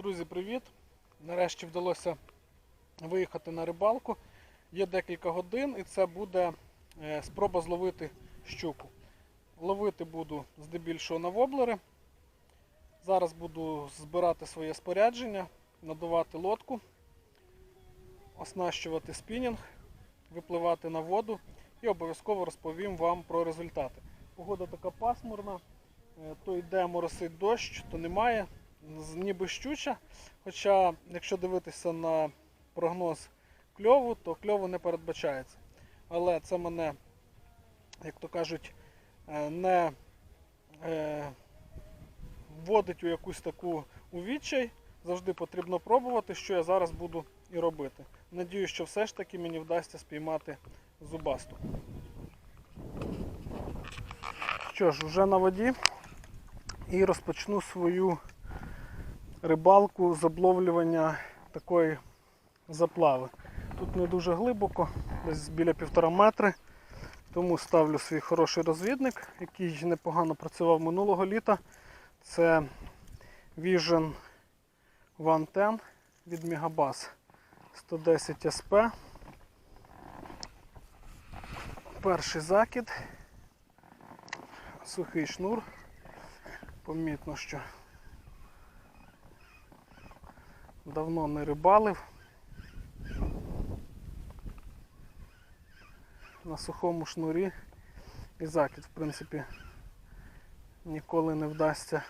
Друзі, привіт! Нарешті вдалося виїхати на рибалку. Є декілька годин і це буде е, спроба зловити щуку. Ловити буду здебільшого на воблери. Зараз буду збирати своє спорядження, надувати лодку, оснащувати спінінг, випливати на воду і обов'язково розповім вам про результати. Погода така пасмурна, е, то йде моросить дощ, то немає ніби щуча. Хоча, якщо дивитися на прогноз кльову, то кльову не передбачається. Але це мене, як то кажуть, е, не е, вводить у якусь таку у відчай. Завжди потрібно пробувати, що я зараз буду і робити. Надію, що все ж таки мені вдасться спіймати зубасту. Що ж, вже на воді і розпочну свою рибалку з обловлювання такої заплави. Тут не дуже глибоко, десь біля півтора метри. Тому ставлю свій хороший розвідник, який непогано працював минулого літа. Це Vision 110 від Megabass 110 SP. Перший закид. Сухий шнур. Помітно, що давно не рибалив. На сухому шнурі і закид, в принципі, ніколи не вдасться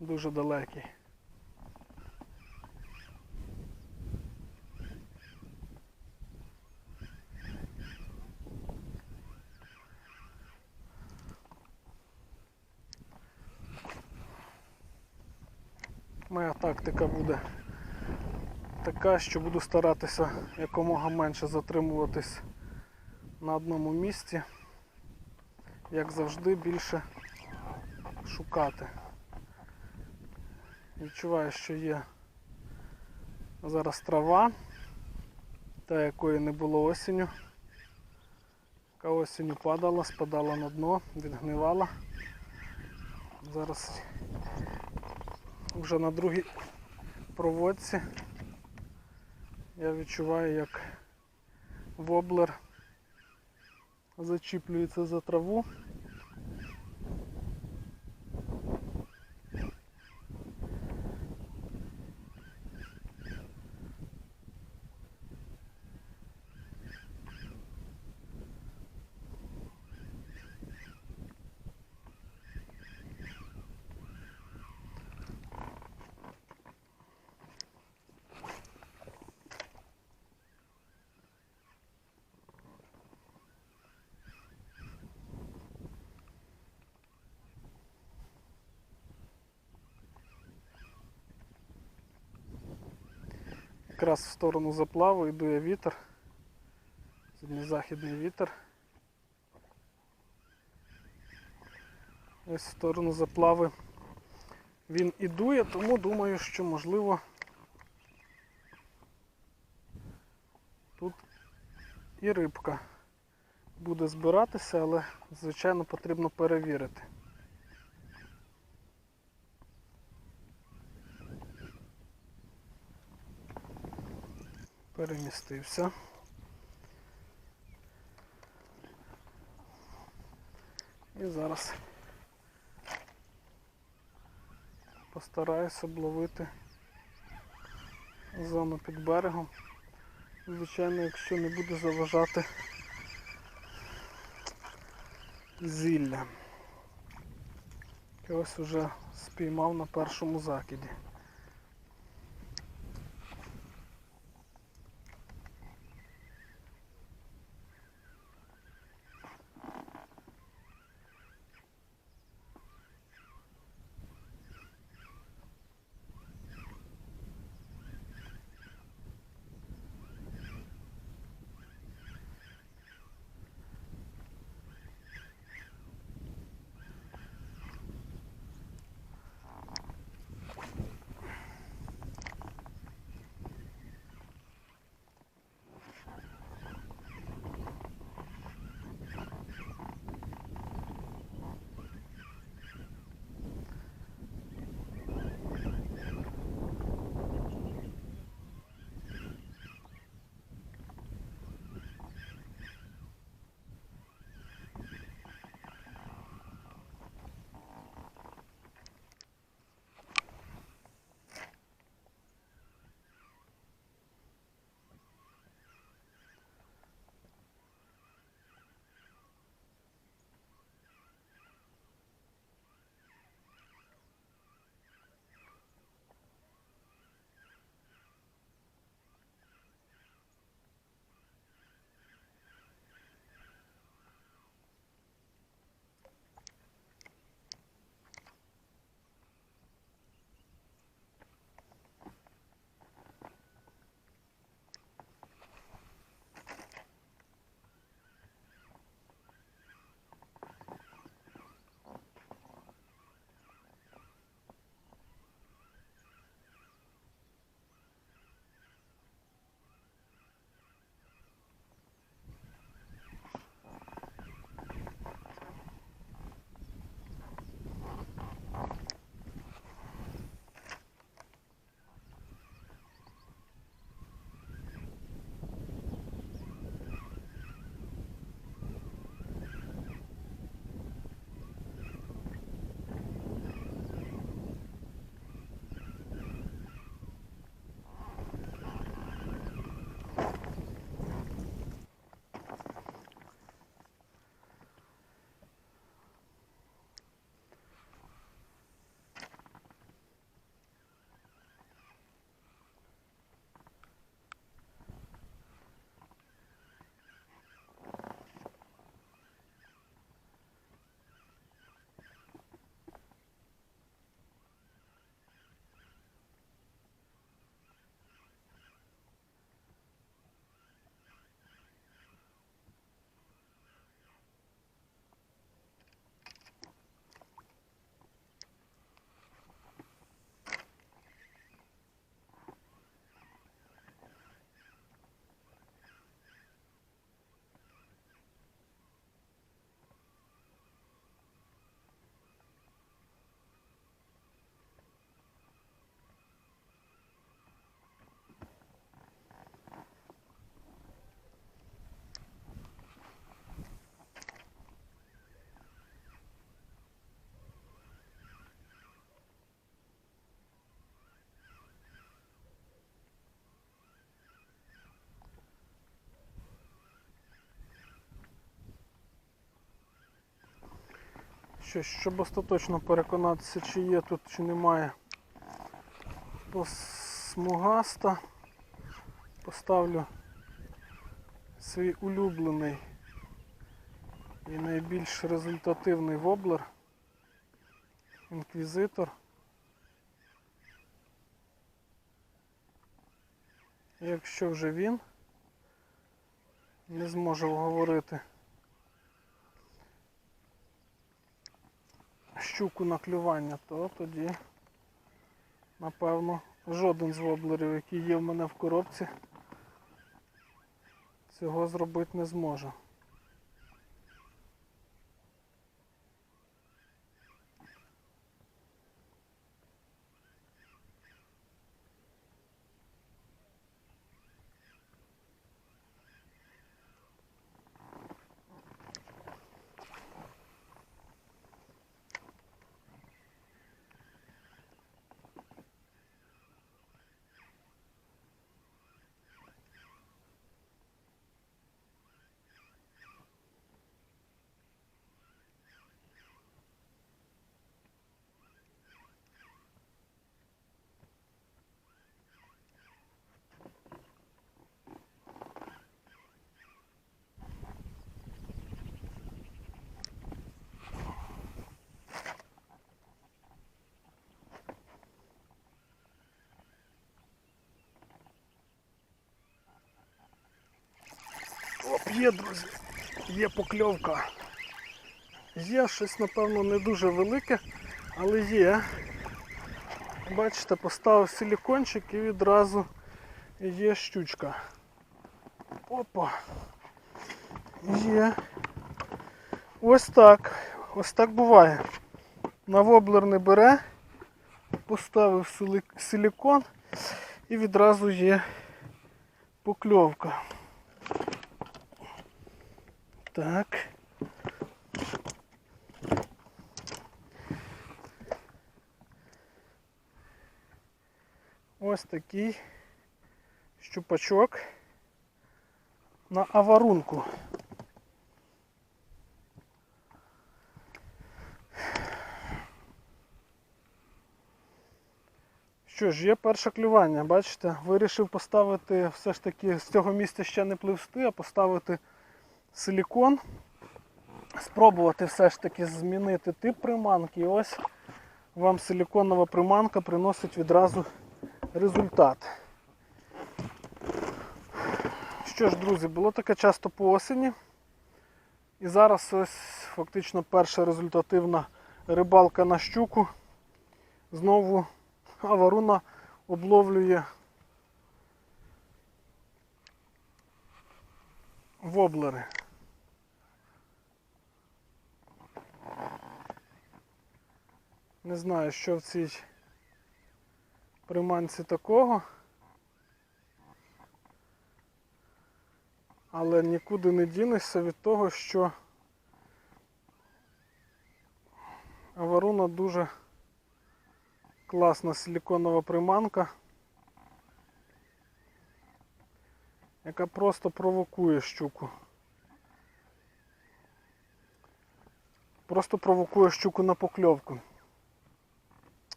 дуже далекий. Моя тактика буде така, що буду старатися якомога менше затримуватись на одному місці, як завжди більше шукати. Відчуваю, що є зараз трава, та якої не було осінню. Яка осінню падала, спадала на дно, відгнивала. Зараз вже на другій проводці я відчуваю, як воблер зачіплюється за траву. Якраз в сторону заплаву йдує вітер. Західний вітер. Ось в сторону заплави він і дує, тому думаю, що можливо тут і рибка буде збиратися, але звичайно потрібно перевірити. Перемістився. І зараз постараюся обловити зону під берегом. Звичайно, якщо не буде заважати зілля. Ось уже спіймав на першому закиді. Що, щоб остаточно переконатися, чи є тут, чи немає смугаста, поставлю свій улюблений і найбільш результативний воблер, інквізитор. Якщо вже він не зможе вговорити щуку на клювання, то тоді, напевно, жоден з воблерів, який є в мене в коробці, цього зробити не зможе. Є, друзі, є покльовка. Є щось, напевно, не дуже велике, але є. Бачите, поставив силікончик і відразу є щучка. Опа. Є. Ось так. Ось так буває. На воблер не бере, поставив силікон і відразу є покльовка. Так. Ось такий щупачок на аварунку. Що ж, є перше клювання, бачите, вирішив поставити все ж таки з цього місця ще не пливсти, а поставити силікон. Спробувати все ж таки змінити тип приманки. І ось вам силіконова приманка приносить відразу результат. Що ж, друзі, було таке часто по осені. І зараз ось фактично перша результативна рибалка на щуку. Знову аваруна обловлює воблери. Не знаю, що в цій приманці такого. Але нікуди не дінешся від того, що аваруна дуже класна силіконова приманка, яка просто провокує щуку. Просто провокує щуку на покльовку.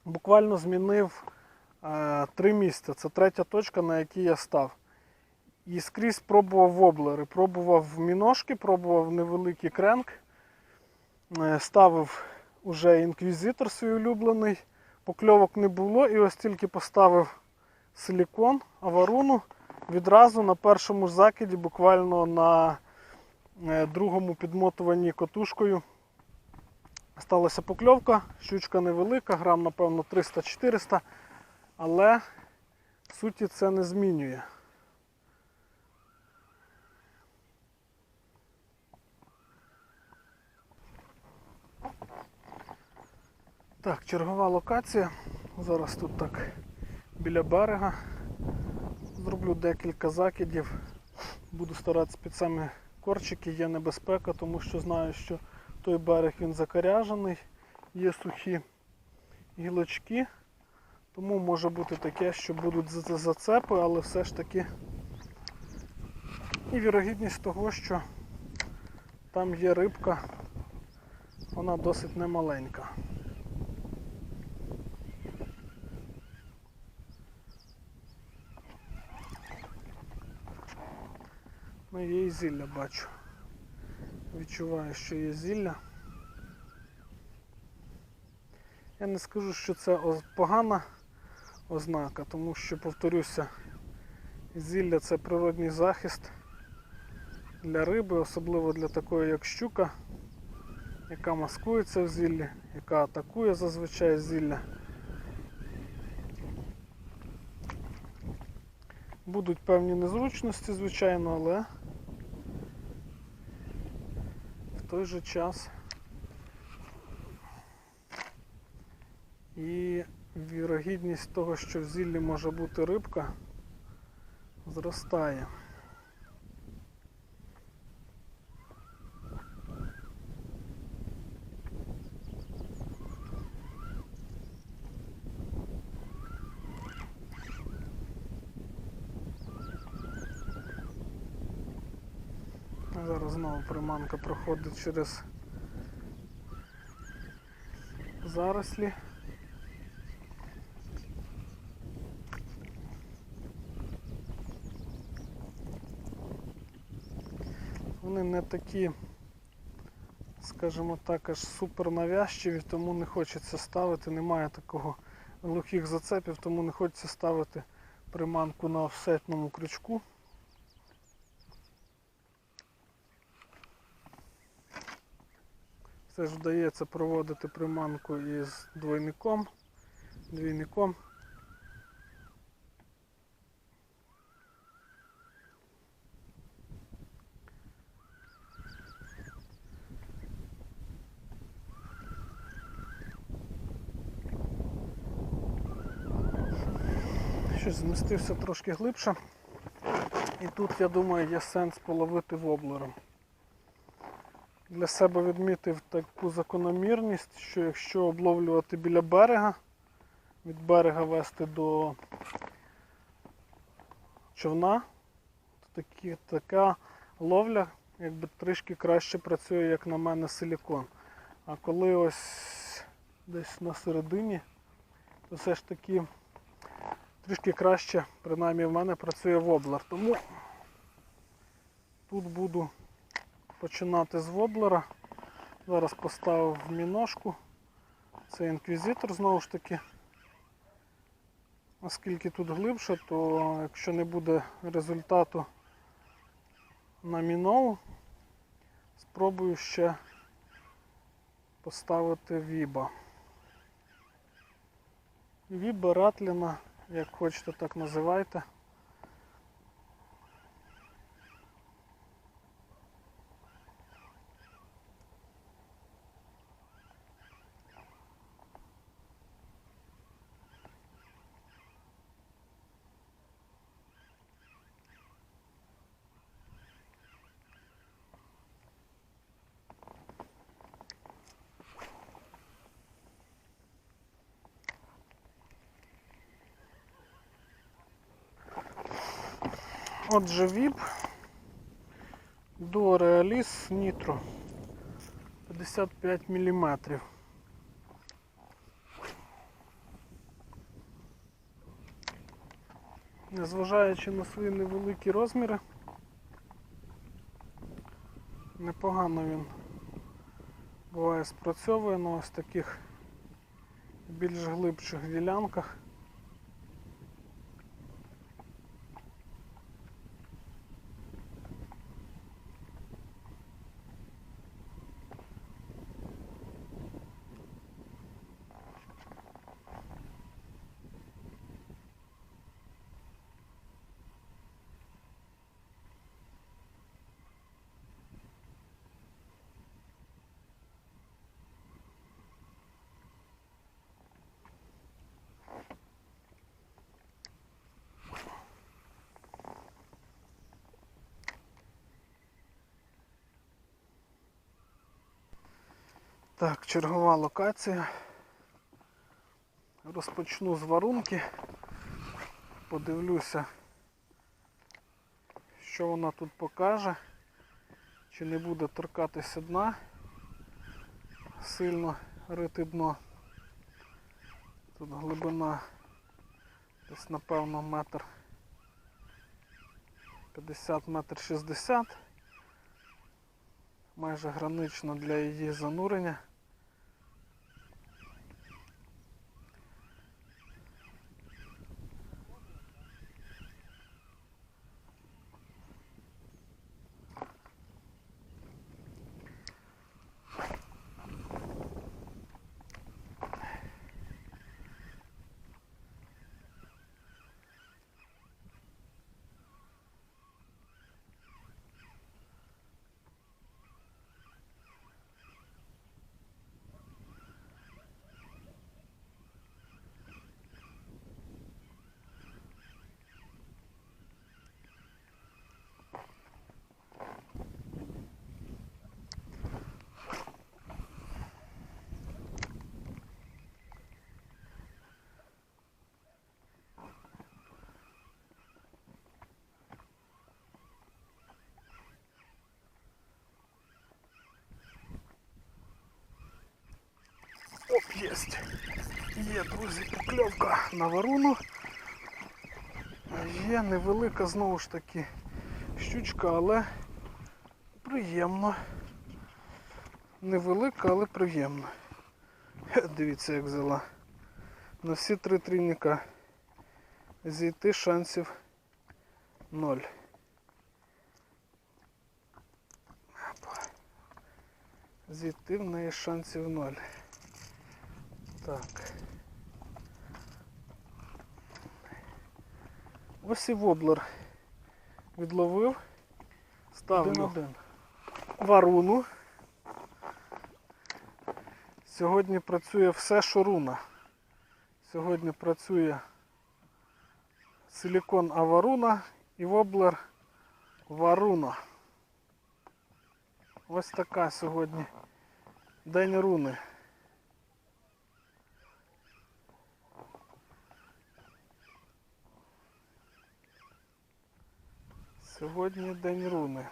Буквально змінив е, три місця. Це третя точка, на якій я став. І скрізь пробував воблери. Пробував міношки, пробував невеликий кренк. Е, ставив уже інквізитор свій улюблений. Покльовок не було. І ось тільки поставив силікон, аваруну. Відразу на першому ж закиді, буквально на е, другому підмотуванні котушкою. Сталася покльовка, щучка невелика, грам, напевно, 300-400, але суті це не змінює. Так, чергова локація. Зараз тут так біля берега. Зроблю декілька закидів. Буду старатися під самі корчики, є небезпека, тому що знаю, що той берег він закаряжений, є сухі гілочки, тому може бути таке, що будуть за- за- зацепи, але все ж таки і вірогідність того, що там є рибка, вона досить немаленька. Ну, є і зілля бачу. Відчуваю, що є зілля. Я не скажу, що це погана ознака, тому що, повторюся, зілля це природній захист для риби, особливо для такої, як щука, яка маскується в зіллі, яка атакує зазвичай зілля. Будуть певні незручності, звичайно, але в той же час і вірогідність того, що в зіллі може бути рибка, зростає. А Зараз знову приманка проходить через зарослі. Вони не такі, скажімо так, аж супер навязчиві, тому не хочеться ставити, немає такого глухих зацепів, тому не хочеться ставити приманку на офсетному крючку. Все ж вдається проводити приманку із двойником, двійником. Щось змістився трошки глибше. І тут, я думаю, є сенс половити воблером. Для себе відмітив таку закономірність, що якщо обловлювати біля берега, від берега вести до човна, то такі, така ловля якби трішки краще працює, як на мене, силікон. А коли ось десь на середині, то все ж таки трішки краще, принаймні в мене працює воблер. Тому тут буду починати з воблера. Зараз поставив міношку. Це інквізитор знову ж таки. Оскільки тут глибше, то якщо не буде результату на мінову, спробую ще поставити віба. Віба, ратліна, як хочете, так називайте. Отже, віп до Realis Nitro 55 мм. Незважаючи на свої невеликі розміри, непогано він буває спрацьовує на ось таких більш глибших ділянках. Так, чергова локація. Розпочну з варунки. Подивлюся, що вона тут покаже, чи не буде торкатися дна. сильно рити дно. Тут глибина десь напевно метр 50 метр 60. Майже гранично для її занурення. Оп, єсть. Є, друзі, покльовка на варуну. Є невелика знову ж таки щучка, але приємно. Невелика, але приємно. Дивіться, як взяла. На всі три трійника зійти шансів ноль. Зійти в неї шансів ноль. Так. Ось і воблер відловив. Ставлю Один-один. варуну. Сьогодні працює все, що руна. Сьогодні працює силікон аваруна і воблер варуна. Ось така сьогодні день руни. Сьогодні день руни.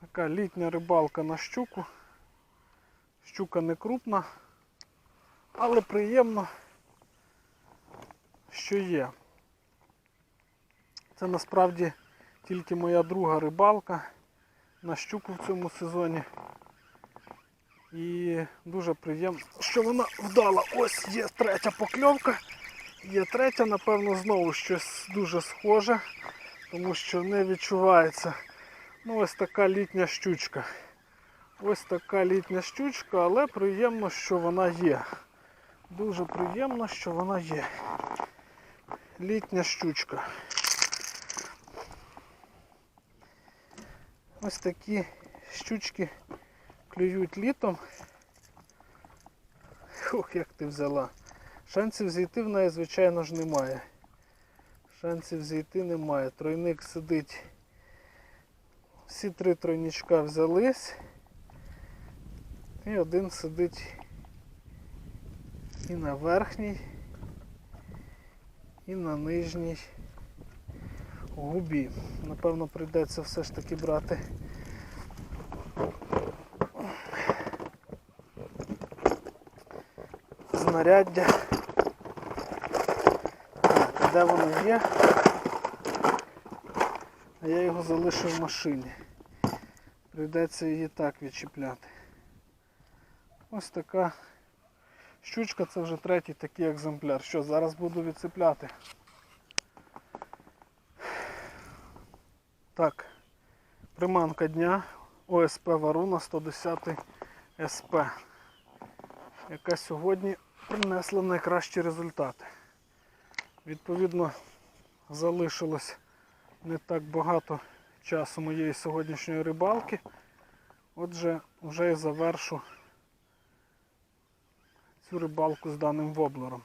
Така літня рибалка на щуку. Щука не крупна, але приємно, що є. Це насправді тільки моя друга рибалка на щуку в цьому сезоні. І дуже приємно, що вона вдала. Ось є третя покльовка. Є третя, напевно, знову щось дуже схоже, тому що не відчувається. Ну, ось така літня щучка. Ось така літня щучка, але приємно, що вона є. Дуже приємно, що вона є. Літня щучка. Ось такі щучки клюють літом. Ох, як ти взяла. Шансів зійти в неї, звичайно ж, немає. Шансів зійти немає. Тройник сидить. Всі три тройничка взялись. І один сидить і на верхній, і на нижній губі. Напевно, прийдеться все ж таки брати. Знаряддя. Де воно є? А я його залишив в машині. Прийдеться її так відчіпляти. Ось така щучка, це вже третій такий екземпляр. Що, зараз буду відцепляти. Так, приманка дня ОСП Варуна 110 СП, яка сьогодні принесла найкращі результати. Відповідно, залишилось не так багато часу моєї сьогоднішньої рибалки. Отже, вже і завершу цю рибалку з даним воблером.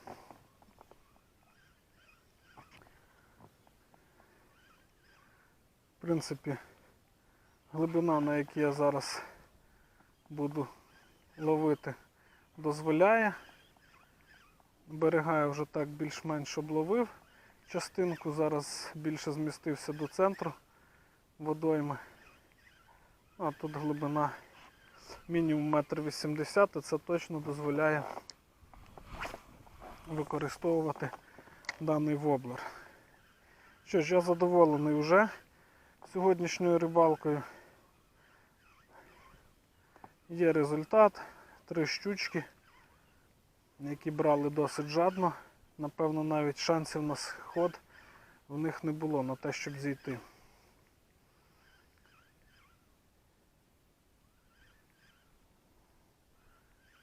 В принципі, глибина, на якій я зараз буду ловити, дозволяє. Берега я вже так більш-менш обловив частинку, зараз більше змістився до центру водойми. А тут глибина мінімум 1,80 м, і це точно дозволяє використовувати даний воблер. Що ж, я задоволений вже сьогоднішньою рибалкою. Є результат. Три щучки, які брали досить жадно. Напевно, навіть шансів на сход в них не було на те, щоб зійти.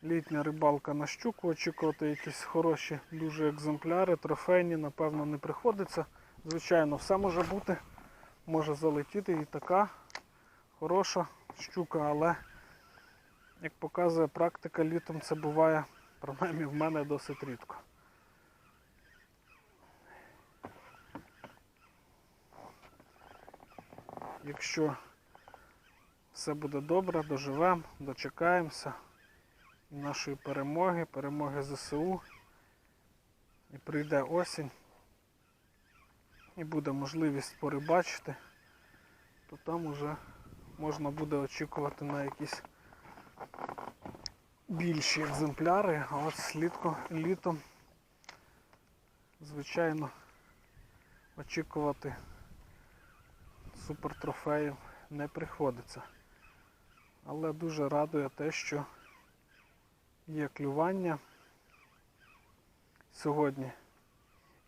Літня рибалка на щуку, очікувати якісь хороші дуже екземпляри, трофейні, напевно, не приходиться. Звичайно, все може бути. Може залетіти і така хороша щука, але, як показує практика, літом це буває, принаймні в мене досить рідко. Якщо все буде добре, доживемо, дочекаємося нашої перемоги, перемоги ЗСУ. І прийде осінь. І буде можливість порибачити, то там уже можна буде очікувати на якісь більші екземпляри, а от літом, звичайно, очікувати супертрофеїв не приходиться. Але дуже радує те, що є клювання сьогодні.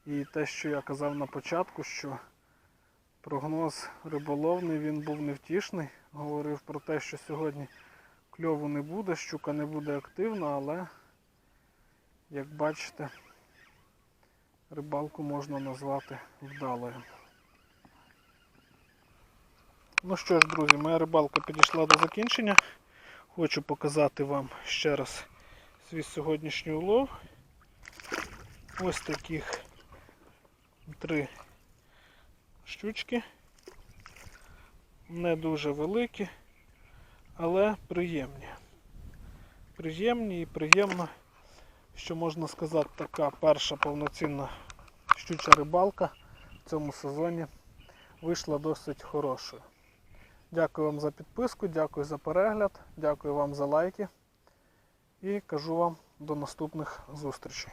І те, що я казав на початку, що прогноз риболовний він був невтішний. Говорив про те, що сьогодні кльову не буде, щука не буде активна, але, як бачите, рибалку можна назвати вдалою. Ну що ж, друзі, моя рибалка підійшла до закінчення. Хочу показати вам ще раз свій сьогоднішній улов. Ось таких три щучки. Не дуже великі, але приємні. Приємні і приємно, що можна сказати, така перша повноцінна щуча рибалка в цьому сезоні вийшла досить хорошою. Дякую вам за підписку, дякую за перегляд, дякую вам за лайки і кажу вам до наступних зустрічей.